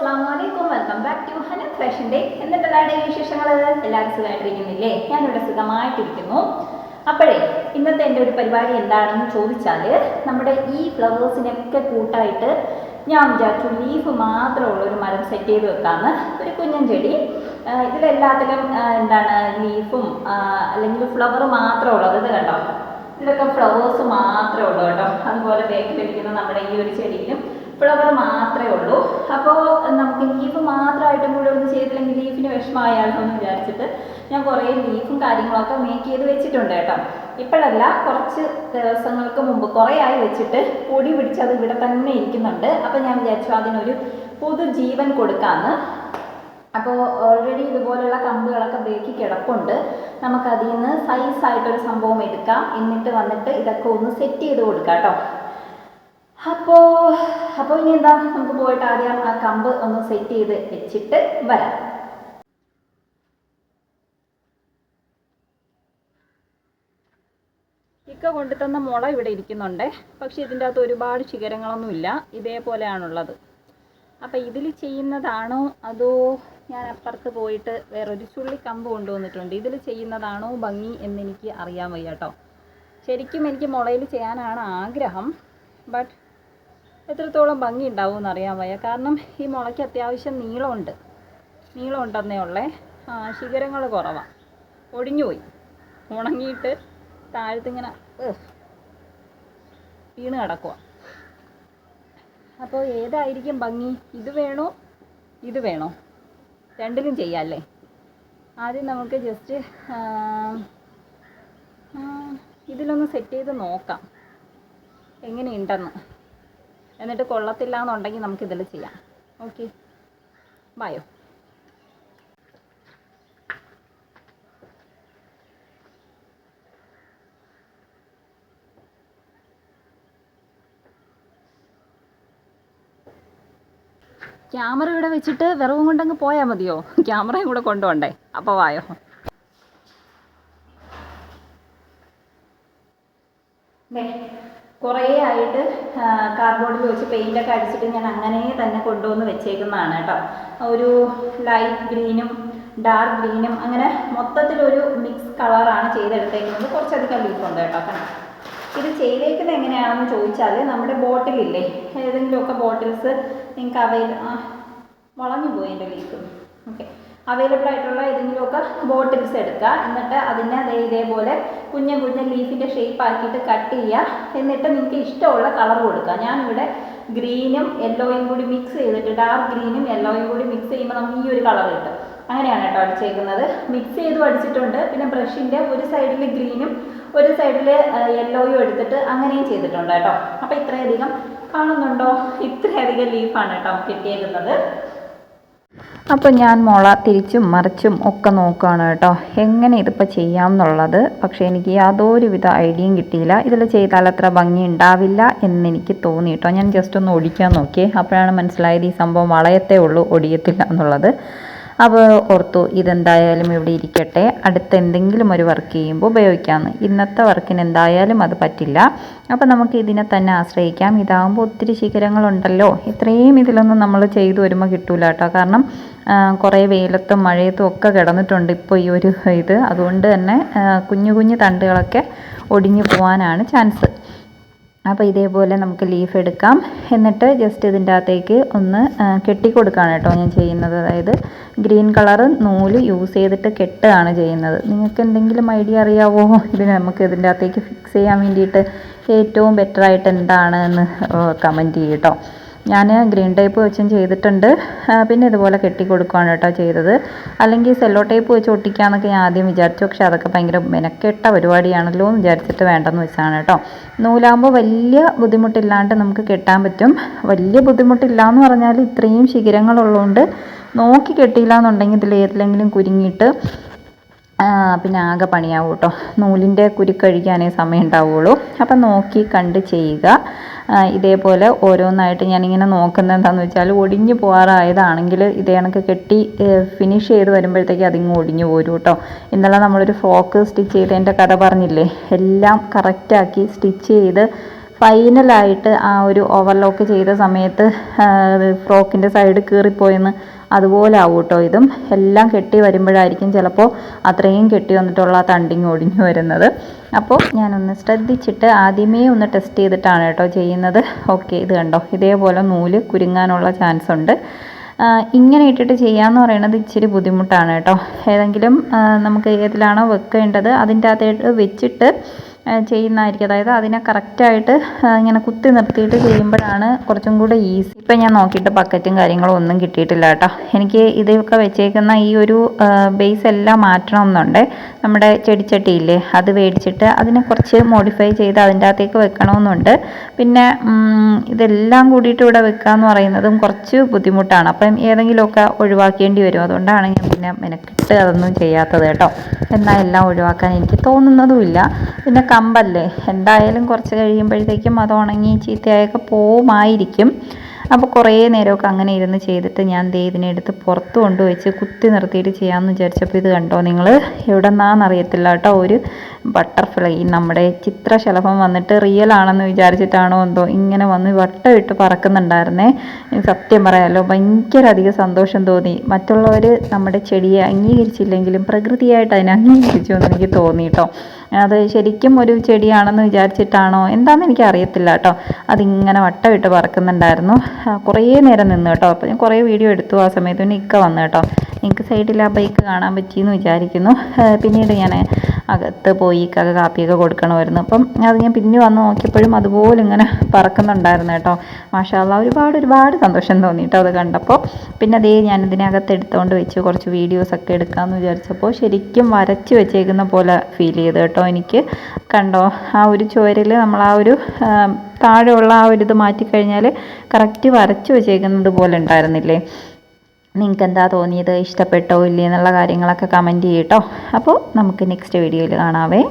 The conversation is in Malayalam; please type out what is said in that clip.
അസ്സാം വലൈക്കും welcome back to Hana fashion day എന്നിട്ട് എല്ലാവരുടെയും വിശേഷങ്ങൾ എല്ലാവരും സുഖമായിട്ടിരിക്കുന്നില്ലേ? ഞാനിവിടെ സുഖമായിട്ടിരിക്കുന്നു. അപ്പോഴേ ഇന്നത്തെ എന്റെ ഒരു പരിപാടി എന്താണെന്ന് ചോദിച്ചാൽ നമ്മുടെ ഈ ഫ്ലവേഴ്സിനൊക്കെ കൂട്ടായിട്ട് ഞാൻ വിചാരിച്ചു ലീഫ് മാത്രമുള്ള ഒരു മരം സെറ്റ് ചെയ്ത് വെക്കാമെന്ന് ഒരു കുഞ്ഞൻ ചെടി. ഇതിലെല്ലാത്തിലും എന്താണ് ലീഫും അല്ലെങ്കിൽ ഫ്ലവർ മാത്രമുള്ളത്. ഇത് കണ്ടോ? ഇതിലൊക്കെ ഫ്ലവേഴ്സ് മാത്രമേ ഉള്ളൂ കേട്ടോ. അതുപോലെ ബേക്കിലിരിക്കുന്ന നമ്മുടെ ഈ ഒരു ചെടിയിലും ഫ്ലവർ മാത്രമേ ഉള്ളൂ. അപ്പോൾ നമുക്ക് ലീഫ് മാത്രമായിട്ടും കൂടെ ഒന്ന് ചെയ്തില്ലെങ്കിൽ ലീഫിന് വിഷമമായാലോ എന്ന് വിചാരിച്ചിട്ട് ഞാൻ കുറേ ലീഫും കാര്യങ്ങളൊക്കെ മേക്ക് ചെയ്ത് വെച്ചിട്ടുണ്ട് കേട്ടോ. ഇപ്പോഴല്ല കുറച്ച് ദിവസങ്ങൾക്ക് മുമ്പ് കുറേ ആയി വെച്ചിട്ട് പൊടി പിടിച്ച് അത് ഇവിടെ തന്നെ ഇരിക്കുന്നുണ്ട്. അപ്പോൾ ഞാൻ വിചാരിച്ചു അതിനൊരു പുതു ജീവൻ കൊടുക്കാമെന്ന് അപ്പോൾ ഓൾറെഡി ഇതുപോലുള്ള കമ്പുകളൊക്കെ ബേക്കി കിടപ്പുണ്ട്. നമുക്കതിൽ നിന്ന് സൈസ് ആയിട്ടൊരു സംഭവം എടുക്കാം. എന്നിട്ട് വന്നിട്ട് ഇതൊക്കെ ഒന്ന് സെറ്റ് ചെയ്ത് കൊടുക്കാം കേട്ടോ. അപ്പോൾ അപ്പോൾ ഇനി എന്താ? നമുക്ക് പോയിട്ട് ആദ്യം ആ കമ്പ് ഒന്ന് സെറ്റ് ചെയ്ത് വെച്ചിട്ട് വരാം. ഇക്ക കൊണ്ടുതന്ന മുള ഇവിടെ ഇരിക്കുന്നുണ്ട്. പക്ഷെ ഇതിന്റെ അകത്ത് ഒരുപാട് ശിഖരങ്ങളൊന്നുമില്ല ഇതേപോലെയാണുള്ളത്. അപ്പോൾ ഇതിൽ ചെയ്യുന്നതാണോ? അതോ ഞാൻ അപ്പുറത്ത് പോയിട്ട് വേറൊരു ചുള്ളി കമ്പ് കൊണ്ടുവന്നിട്ടുണ്ട്. ഇതിൽ ചെയ്യുന്നതാണോ ഭംഗി എന്നെനിക്ക് അറിയാൻ വയ്യാട്ടോ ശരിക്കും എനിക്ക് മുളയിൽ ചെയ്യാനാണ് ആഗ്രഹം. ബട്ട് എത്രത്തോളം ഭംഗി ഉണ്ടാവും അറിയാൻ വയ്യ. കാരണം ഈ മുളയ്ക്ക് അത്യാവശ്യം നീളമുണ്ട്. നീളമുണ്ടെന്നേ ഉള്ളേ. ആ ശിഖരങ്ങൾ കുറവാണ് ഒടിഞ്ഞുപോയി ഉണങ്ങിയിട്ട് താഴത്തിങ്ങനെ വീണ് കിടക്കുക അപ്പോൾ ഏതായിരിക്കും ഭംഗി? ഇത് വേണോ? ഇത് വേണോ? രണ്ടിലും ചെയ്യാമല്ലേ ആദ്യം നമുക്ക് ജസ്റ്റ് ഇതിലൊന്ന് സെറ്റ് ചെയ്ത് നോക്കാം. എങ്ങനെയുണ്ടെന്ന്. എന്നിട്ട് കൊള്ളത്തില്ല എന്നുണ്ടെങ്കിൽ നമുക്ക് ഇതിൽ ചെയ്യാം. ഓക്കെ ബായോ ക്യാമറ ഇവിടെ വെച്ചിട്ട് വിറവും കൊണ്ടങ്ങ് പോയാൽ മതിയോ? ക്യാമറയും കൂടെ കൊണ്ടുപോണ്ടേ? അപ്പോൾ വായോ. കുറേ ആയിട്ട് കാർഡ്ബോർഡിൽ വെച്ച് പെയിന്റൊക്കെ അടിച്ചിട്ട് ഞാൻ അങ്ങനെ തന്നെ കൊണ്ടുവന്ന് വെച്ചേക്കുന്നതാണ് കേട്ടോ. ഒരു ലൈറ്റ് ഗ്രീനും ഡാർക്ക് ഗ്രീനും അങ്ങനെ മൊത്തത്തിലൊരു മിക്സ് കളറാണ് ചെയ്തെടുത്തേക്കുന്നത്. കുറച്ചധികം ലീഫുണ്ട് കേട്ടോ കണ്ടോ? ഇത് ചെയ്തേക്കുന്നത് എങ്ങനെയാണെന്ന് ചോദിച്ചാൽ നമ്മുടെ ബോട്ടിലില്ലേ ഏതെങ്കിലുമൊക്കെ ബോട്ടിൽസ് നിങ്ങൾക്ക് അവൈല വളഞ്ഞു പോയി എന്റെ ലീഫ് ഓക്കെ അവൈലബിൾ ആയിട്ടുള്ള ഏതെങ്കിലുമൊക്കെ ബോട്ടിൽസ് എടുക്കുക എന്നിട്ട് അതിനെ ദേ ഇതേപോലെ കുഞ്ഞു കുഞ്ഞു ലീഫിന്റെ ഷേപ്പ് ആക്കിയിട്ട് കട്ട് ചെയ്യുക. എന്നിട്ട് നിങ്ങൾക്ക് ഇഷ്ടമുള്ള കളർ കൊടുക്കുക ഞാനിവിടെ ഗ്രീനും യെല്ലോയും കൂടി മിക്സ് ചെയ്തിട്ട് ഡാർക്ക് ഗ്രീനും യെല്ലോയും കൂടി മിക്സ് ചെയ്യുമ്പോൾ നമുക്ക് ഈ ഒരു കളർ കിട്ടും. അങ്ങനെയാണ് കേട്ടോ അടിച്ചേക്കുന്നത്. മിക്സ് ചെയ്തും അടിച്ചിട്ടുണ്ട്. പിന്നെ ബ്രഷിന്റെ ഒരു സൈഡിൽ ഗ്രീനും ഒരു സൈഡിൽ യെല്ലോയും എടുത്തിട്ട് അങ്ങനെയും ചെയ്തിട്ടുണ്ട് കേട്ടോ. അപ്പോൾ ഇത്രയധികം കാണുന്നുണ്ടോ? ഇത്രയധികം ലീഫാണ് കേട്ടോ കിട്ടിയേക്കുന്നത് അപ്പോൾ ഞാൻ മുള തിരിച്ചും മറിച്ചും ഒക്കെ നോക്കുകയാണ് കേട്ടോ. എങ്ങനെ ഇതിപ്പോൾ ചെയ്യാം എന്നുള്ളത് പക്ഷേ എനിക്ക് യാതൊരുവിധ ഐഡിയയും കിട്ടിയില്ല. ഇതിൽ ചെയ്താൽ അത്ര ഭംഗി ഉണ്ടാവില്ല എന്നെനിക്ക് തോന്നി കേട്ടോ. ഞാൻ ജസ്റ്റ് ഒന്ന് ഒടിക്കാൻ നോക്കിയേ. അപ്പോഴാണ് മനസ്സിലായത് ഈ സംഭവം വളയത്തേ ഉള്ളൂ ഒടിയത്തില്ല എന്നുള്ളത്. അപ്പോൾ ഓർത്തു ഇതെന്തായാലും ഇവിടെ ഇരിക്കട്ടെ. അടുത്ത എന്തെങ്കിലും ഒരു വർക്ക് ചെയ്യുമ്പോൾ ഉപയോഗിക്കാമെന്ന് ഇന്നത്തെ വർക്കിന് എന്തായാലും അത് പറ്റില്ല. അപ്പോൾ നമുക്ക് ഇതിനെ തന്നെ ആശ്രയിക്കാം. ഇതാകുമ്പോൾ ഒത്തിരി ശിഖരങ്ങളുണ്ടല്ലോ. ഇത്രയും ഇതിലൊന്നും നമ്മൾ ചെയ്തു വരുമ്പോൾ കിട്ടൂല കേട്ടോ. കാരണം കുറേ വെയിലത്തും മഴയത്തും ഒക്കെ കിടന്നിട്ടുണ്ട് ഇപ്പോൾ ഈ ഒരു ഇത്. അതുകൊണ്ട് തന്നെ കുഞ്ഞു കുഞ്ഞു തണ്ടുകളൊക്കെ ഒടിഞ്ഞു പോകാനാണ് ചാൻസ് അപ്പോൾ ഇതേപോലെ നമുക്ക് ലീഫ് എടുക്കാം. എന്നിട്ട് ജസ്റ്റ് ഇതിന്റെ അകത്തേക്ക് ഒന്ന് കെട്ടിക്കൊടുക്കുകയാണ് കേട്ടോ ഞാൻ ചെയ്യുന്നത്. അതായത് ഗ്രീൻ കളർ നൂൽ യൂസ് ചെയ്തിട്ട് കെട്ടുകയാണ് ചെയ്യുന്നത്. നിങ്ങൾക്ക് എന്തെങ്കിലും ഐഡിയ അറിയാവോ? ഇത് നമുക്ക് ഇതിന്റെ അകത്തേക്ക് ഫിക്സ് ചെയ്യാൻ വേണ്ടിയിട്ട് ഏറ്റവും ബെറ്ററായിട്ട് എന്താണ് എന്ന് കമന്റ് ചെയ്യും കേട്ടോ ഞാൻ ഗ്രീൻ ടേപ്പ് വെച്ചും ചെയ്തിട്ടുണ്ട്. പിന്നെ ഇതുപോലെ കെട്ടി കൊടുക്കുകയാണ് കേട്ടോ ചെയ്തത്. അല്ലെങ്കിൽ സെല്ലോ ടേപ്പ് വെച്ച് ഒട്ടിക്കാമെന്നൊക്കെ ഞാൻ ആദ്യം വിചാരിച്ചു. പക്ഷേ അതൊക്കെ ഭയങ്കര മെനക്കെട്ട പരിപാടിയാണല്ലോ എന്ന് വിചാരിച്ചിട്ട് വേണ്ടെന്ന് വെച്ചാണ് കേട്ടോ. നൂലാകുമ്പോൾ വലിയ ബുദ്ധിമുട്ടില്ലാണ്ട് നമുക്ക് കെട്ടാൻ പറ്റും. വലിയ ബുദ്ധിമുട്ടില്ല എന്ന് പറഞ്ഞാൽ ഇത്രയും ശിഖരങ്ങളുള്ളതുകൊണ്ട് നോക്കി കെട്ടിയില്ല എന്നുണ്ടെങ്കിൽ ഇതിൽ ഏതിലെങ്കിലും കുരുങ്ങിയിട്ട് പിന്നെ ആകെ പണിയാവും കേട്ടോ നൂലിന്റെ കുരുക്കഴിക്കാനേ സമയം ഉണ്ടാവുള്ളൂ അപ്പം നോക്കി കണ്ട് ചെയ്യുക. ഇതേപോലെ ഓരോന്നായിട്ട് ഞാനിങ്ങനെ നോക്കുന്നത് എന്താണെന്ന് വെച്ചാൽ ഒടിഞ്ഞു പോകാറായതാണെങ്കിൽ ഇത് കണക്ക് കെട്ടി ഫിനിഷ് ചെയ്ത് വരുമ്പോഴത്തേക്ക് അതിങ്ങ് ഒടിഞ്ഞു പോരും കേട്ടോ ഇന്നലെ നമ്മളൊരു ഫ്രോക്ക് സ്റ്റിച്ച് ചെയ്തതിന്റെ കഥ പറഞ്ഞില്ലേ? എല്ലാം കറക്റ്റാക്കി സ്റ്റിച്ച് ചെയ്ത് ഫൈനലായിട്ട് ആ ഒരു ഓവർലോക്ക് ചെയ്ത സമയത്ത് ഫ്രോക്കിന്റെ സൈഡ് കീറിപ്പോയെന്ന് അതുപോലെ ആവും കേട്ടോ ഇതും എല്ലാം കെട്ടി വരുമ്പോഴായിരിക്കും ചിലപ്പോൾ അത്രയും കെട്ടി വന്നിട്ടുള്ള തണ്ടിങ് ഒടിഞ്ഞു വരുന്നത്. അപ്പോൾ ഞാനൊന്ന് ശ്രദ്ധിച്ചിട്ട് ആദ്യമേ ഒന്ന് ടെസ്റ്റ് ചെയ്തിട്ടാണ് കേട്ടോ ചെയ്യുന്നത്. ഓക്കെ ഇത് കണ്ടോ? ഇതേപോലെ നൂൽ കുരുങ്ങാനുള്ള ചാൻസ് ഉണ്ട്. ഇങ്ങനെ ഇട്ടിട്ട് ചെയ്യാമെന്ന് പറയുന്നത് ഇച്ചിരി ബുദ്ധിമുട്ടാണ് കേട്ടോ. ഏതെങ്കിലും നമുക്ക് ഏതിലാണോ വെക്കേണ്ടത് അതിന്റെ അകത്തായിട്ട് വെച്ചിട്ട് ചെയ്യുന്നതായിരിക്കും. അതായത് അതിനെ കറക്റ്റായിട്ട് ഇങ്ങനെ കുത്തി നിർത്തിയിട്ട് ചെയ്യുമ്പോഴാണ് കുറച്ചും കൂടെ ഈസി ഇപ്പം ഞാൻ നോക്കിയിട്ട് ബക്കറ്റും കാര്യങ്ങളും ഒന്നും കിട്ടിയിട്ടില്ല കേട്ടോ. എനിക്ക് ഇതൊക്കെ വെച്ചേക്കുന്ന ഈ ഒരു ബേസ് എല്ലാം മാറ്റണം എന്നുണ്ട് നമ്മുടെ ചെടിച്ചട്ടിയില്ലേ അത് മേടിച്ചിട്ട് അതിനെ കുറച്ച് മോഡിഫൈ ചെയ്ത് അതിന്റെ അകത്തേക്ക് വെക്കണമെന്നുണ്ട്. പിന്നെ ഇതെല്ലാം കൂടിയിട്ട് ഇവിടെ വെക്കുക എന്ന് പറയുന്നതും കുറച്ച് ബുദ്ധിമുട്ടാണ്. അപ്പം ഏതെങ്കിലുമൊക്കെ ഒഴിവാക്കേണ്ടി വരും. അതുകൊണ്ടാണ് ഞാൻ പിന്നെ മെനക്കെട്ട് അതൊന്നും ചെയ്യാത്തത് കേട്ടോ. എന്നാൽ എല്ലാം ഒഴിവാക്കാൻ എനിക്ക് തോന്നുന്നതുമില്ല. പിന്നെ കമ്പല്ലേ? എന്തായാലും കുറച്ച് കഴിയുമ്പോഴത്തേക്കും അത് ഉണങ്ങി ചീത്തയായൊക്കെ പോവുമായിരിക്കും. അപ്പോൾ കുറേ നേരമൊക്കെ അങ്ങനെ ഇരുന്ന് ചെയ്തിട്ട് ഞാൻ ദേ എടുത്ത് പുറത്ത് കൊണ്ടുവച്ച് കുത്തി നിർത്തിയിട്ട് ചെയ്യാമെന്ന് വിചാരിച്ചപ്പോൾ ഇത് കണ്ടോ നിങ്ങൾ? എവിടെ നിന്നാണെന്നറിയത്തില്ല കേട്ടോ. ഒരു ബട്ടർഫ്ലൈ നമ്മുടെ ചിത്രശലഭം വന്നിട്ട് റിയൽ ആണെന്ന് വിചാരിച്ചിട്ടാണോ എന്തോ ഇങ്ങനെ വന്ന് വട്ടമിട്ട് പറക്കുന്നുണ്ടായിരുന്നേ. സത്യം പറയാമല്ലോ ഭയങ്കര അധികം സന്തോഷം തോന്നി. മറ്റുള്ളവർ നമ്മുടെ ചെടിയെ അംഗീകരിച്ചില്ലെങ്കിലും പ്രകൃതിയായിട്ട് അതിനെ അംഗീകരിച്ചു എന്ന് എനിക്ക് തോന്നി കേട്ടോ. അത് ശരിക്കും ഒരു ചെടിയാണെന്ന് വിചാരിച്ചിട്ടാണോ? എന്താണെന്ന് എനിക്ക് അറിയത്തില്ല കേട്ടോ. അതിങ്ങനെ വട്ടമിട്ട് പറക്കുന്നുണ്ടായിരുന്നു. കുറേ നേരം നിന്ന് കേട്ടോ. അപ്പോൾ ഞാൻ കുറേ വീഡിയോ എടുത്തു ആ സമയത്ത്. പിന്നെ ഇക്ക വന്നു കേട്ടോ. എനിക്ക് സൈഡിൽ ആ ബൈക്ക് കാണാൻ പറ്റിയെന്ന് വിചാരിക്കുന്നു. പിന്നീട് ഞാൻ അകത്ത് പോയി ഇക്കൊക്കെ കാപ്പിയൊക്കെ കൊടുക്കണമായിരുന്നു. അപ്പം അത് ഞാൻ പിന്നെ വന്ന് നോക്കിയപ്പോഴും അതുപോലെ ഇങ്ങനെ പറക്കുന്നുണ്ടായിരുന്നു കേട്ടോ. മാഷാല്ല ഒരുപാട് ഒരുപാട് സന്തോഷം തോന്നി കേട്ടോ അത് കണ്ടപ്പോൾ. പിന്നെ അതേ ഞാൻ ഇതിനകത്ത് എടുത്തുകൊണ്ട് വെച്ച് കുറച്ച് വീഡിയോസൊക്കെ എടുക്കാമെന്ന് വിചാരിച്ചപ്പോൾ ശരിക്കും വരച്ച് വെച്ചേക്കുന്ന പോലെ ഫീൽ ചെയ്തു കേട്ടോ എനിക്ക്. കണ്ടോ ആ ഒരു ചുവരിൽ നമ്മൾ ആ ഒരു താഴെയുള്ള ആ ഒരു ഇത് മാറ്റിക്കഴിഞ്ഞാൽ കറക്റ്റ് വരച്ച് വെച്ചേക്കുന്നത് പോലെ ഉണ്ടായിരുന്നില്ലേ? നിങ്ങൾക്ക് എന്താ തോന്നിയത്? ഇഷ്ടപ്പെട്ടോ? ഇല്ലേ എന്നുള്ള കാര്യങ്ങളൊക്കെ കമന്റ് ചെയ്യട്ടോ അപ്പോൾ നമുക്ക് നെക്സ്റ്റ് വീഡിയോയിൽ കാണാവേ.